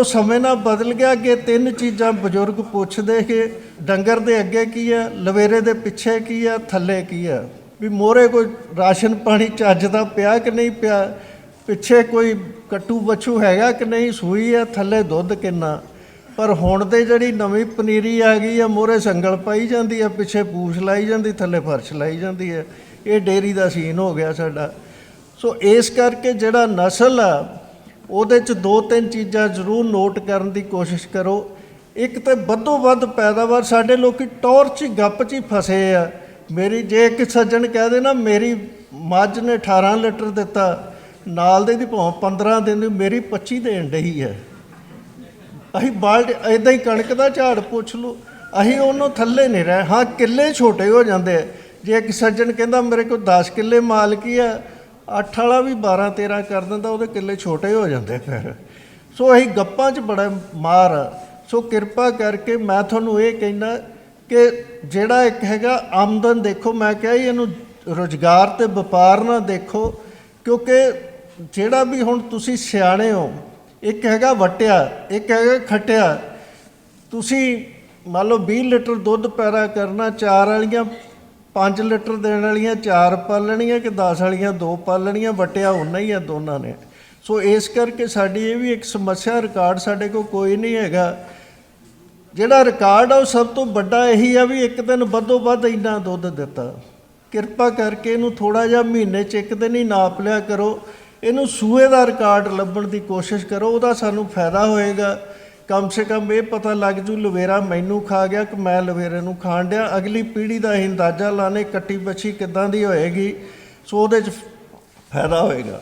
ਉਹ ਸਮੇਂ ਨਾਲ ਬਦਲ ਗਿਆ ਕਿ ਤਿੰਨ ਚੀਜ਼ਾਂ ਬਜ਼ੁਰਗ ਪੁੱਛਦੇ ਕਿ ਡੰਗਰ ਦੇ ਅੱਗੇ ਕੀ ਹੈ, ਲਵੇਰੇ ਦੇ ਪਿੱਛੇ ਕੀ ਹੈ, ਥੱਲੇ ਕੀ ਹੈ? ਵੀ ਮੋਰੇ ਕੋਈ ਰਾਸ਼ਨ ਪਾਣੀ ਚੱਜ ਦਾ ਪਿਆ ਕਿ ਨਹੀਂ ਪਿਆ? ਪਿੱਛੇ ਕੋਈ ਕੱਟੂ ਬੱਛੂ ਹੈਗਾ ਕਿ ਨਹੀਂ? ਸੂਈ ਹੈ, ਥੱਲੇ ਦੁੱਧ ਕਿੰਨਾ? ਪਰ ਹੁਣ ਦੇ ਜਿਹੜੀ ਨਵੀਂ ਪਨੀਰੀ ਆ ਗਈ ਆ ਮੋਰੇ ਸੰਗਲ ਪਾਈ ਜਾਂਦੀ ਆ ਪਿੱਛੇ ਪੂਛ ਲਾਈ ਜਾਂਦੀ, ਥੱਲੇ ਫਰਸ਼ ਲਾਈ ਜਾਂਦੀ ਹੈ। ਇਹ ਡੇਰੀ ਦਾ ਸੀਨ ਹੋ ਗਿਆ ਸਾਡਾ। ਸੋ ਇਸ ਕਰਕੇ ਜਿਹੜਾ ਨਸਲ ਆ ਉਹਦੇ ਚ ਦੋ ਤਿੰਨ ਚੀਜ਼ਾਂ ਜ਼ਰੂਰ ਨੋਟ ਕਰਨ ਦੀ ਕੋਸ਼ਿਸ਼ ਕਰੋ। ਇੱਕ ਤੇ ਵੱਧੋ ਵੱਧ ਪੈਦਾਵਾਰ ਸਾਡੇ ਲੋਕੀ ਟੌਰ 'ਚ ਹੀ, ਗੱਪ 'ਚ ਹੀ ਫਸੇ ਆ। ਮੇਰੀ ਜੇ ਇੱਕ ਸੱਜਣ ਕਹਿ ਦੇ ਨਾ ਮੇਰੀ ਮੱਝ ਨੇ 18 ਲੀਟਰ ਦਿੱਤਾ ਨਾਲ ਦੇ ਦੀ ਭਾਵੇਂ 15 ਦਿਨ ਦੀ ਮੇਰੀ 25 ਦੇਣ ਡਈ ਹੈ। ਅਸੀਂ ਬਾਲਟ ਇਦਾਂ ਹੀ ਕਣਕ ਦਾ ਝਾੜ ਪੁੱਛ ਲਓ। ਅਸੀਂ ਉਹਨੂੰ ਥੱਲੇ ਨਹੀਂ ਰਹਿ ਹਾਂ ਕਿੱਲੇ ਛੋਟੇ ਹੋ ਜਾਂਦੇ ਆ। ਜੇ ਇੱਕ ਸੱਜਣ ਕਹਿੰਦਾ ਮੇਰੇ ਕੋਲ 10 ਕਿੱਲੇ ਮਾਲਕੀ ਆ 8 ਵਾਲਾ ਵੀ 12 13 ਕਰ ਦਿੰਦਾ, ਉਹਦੇ ਕਿੱਲੇ ਛੋਟੇ ਹੋ ਜਾਂਦੇ ਫਿਰ ਸੋ ਇਹ ਗੱਪਾਂ 'ਚ ਬੜਾ ਮਾਰ ਆ। ਸੋ ਕਿਰਪਾ ਕਰਕੇ ਮੈਂ ਤੁਹਾਨੂੰ ਇਹ ਕਹਿੰਦਾ ਕਿ ਜਿਹੜਾ ਇੱਕ ਹੈਗਾ ਆਮਦਨ ਦੇਖੋ, ਮੈਂ ਕਿਹਾ ਜੀ ਇਹਨੂੰ ਰੋਜ਼ਗਾਰ ਤੇ ਵਪਾਰ ਨਾ ਦੇਖੋ, ਕਿਉਂਕਿ ਜਿਹੜਾ ਵੀ ਹੁਣ ਤੁਸੀਂ ਸਿਆਣੇ ਹੋ, ਇੱਕ ਹੈਗਾ ਵਟਿਆ, ਇੱਕ ਹੈਗਾ ਖਟਿਆ ਤੁਸੀਂ ਮੰਨ ਲਓ 20 ਲੀਟਰ ਦੁੱਧ ਪੈਦਾ ਕਰਨਾ, ਚਾਰ ਵਾਲੀਆਂ 5 ਲੀਟਰ ਦੇਣ ਵਾਲੀਆਂ, ਚਾਰ ਪਾਲਣੀਆਂ ਕਿ 10 ਵਾਲੀਆਂ, ਦੋ ਪਾਲਣੀਆਂ, ਵਟਿਆ ਉਨਾ ਹੀ ਆ ਦੋਨਾਂ ਨੇ। ਸੋ ਇਸ ਕਰਕੇ ਸਾਡੀ ਇਹ ਵੀ ਇੱਕ ਸਮੱਸਿਆ, ਰਿਕਾਰਡ ਸਾਡੇ ਕੋਲ ਕੋਈ ਨਹੀਂ ਹੈਗਾ। ਜਿਹੜਾ ਰਿਕਾਰਡ ਆ ਉਹ ਸਭ ਤੋਂ ਵੱਡਾ ਇਹੀ ਆ ਵੀ ਇੱਕ ਦਿਨ ਵੱਧੋ ਵੱਧ ਇੰਨਾ ਦੁੱਧ ਦਿੱਤਾ। ਕਿਰਪਾ ਕਰਕੇ ਇਹਨੂੰ ਥੋੜਾ ਜਿਹਾ ਮਹੀਨੇ ਚ ਇੱਕ ਦਿਨ ਹੀ ਨਾਪ ਲਿਆ ਕਰੋ। ਇਹਨੂੰ ਸੂਏ ਦਾ ਰਿਕਾਰਡ ਲੱਭਣ ਦੀ ਕੋਸ਼ਿਸ਼ ਕਰੋ, ਉਹਦਾ ਸਾਨੂੰ ਫਾਇਦਾ ਹੋਏਗਾ। ਕਮ ਸੇ ਕਮ ਇਹ ਪਤਾ ਲੱਗ ਜੂ, ਲਵੇਰਾ ਮੈਨੂੰ ਖਾ ਗਿਆ ਕਿ ਮੈਂ ਲਵੇਰੇ ਨੂੰ ਖਾਣ ਡਿਆ। ਅਗਲੀ ਪੀੜ੍ਹੀ ਦਾ ਅੰਦਾਜ਼ਾ ਲਾਣੇ ਕੱਟੀ ਬੱਚੀ ਕਿੱਦਾਂ ਦੀ ਹੋਏਗੀ, ਸੋ ਉਹਦੇ ਚ ਫਾਇਦਾ ਹੋਏਗਾ।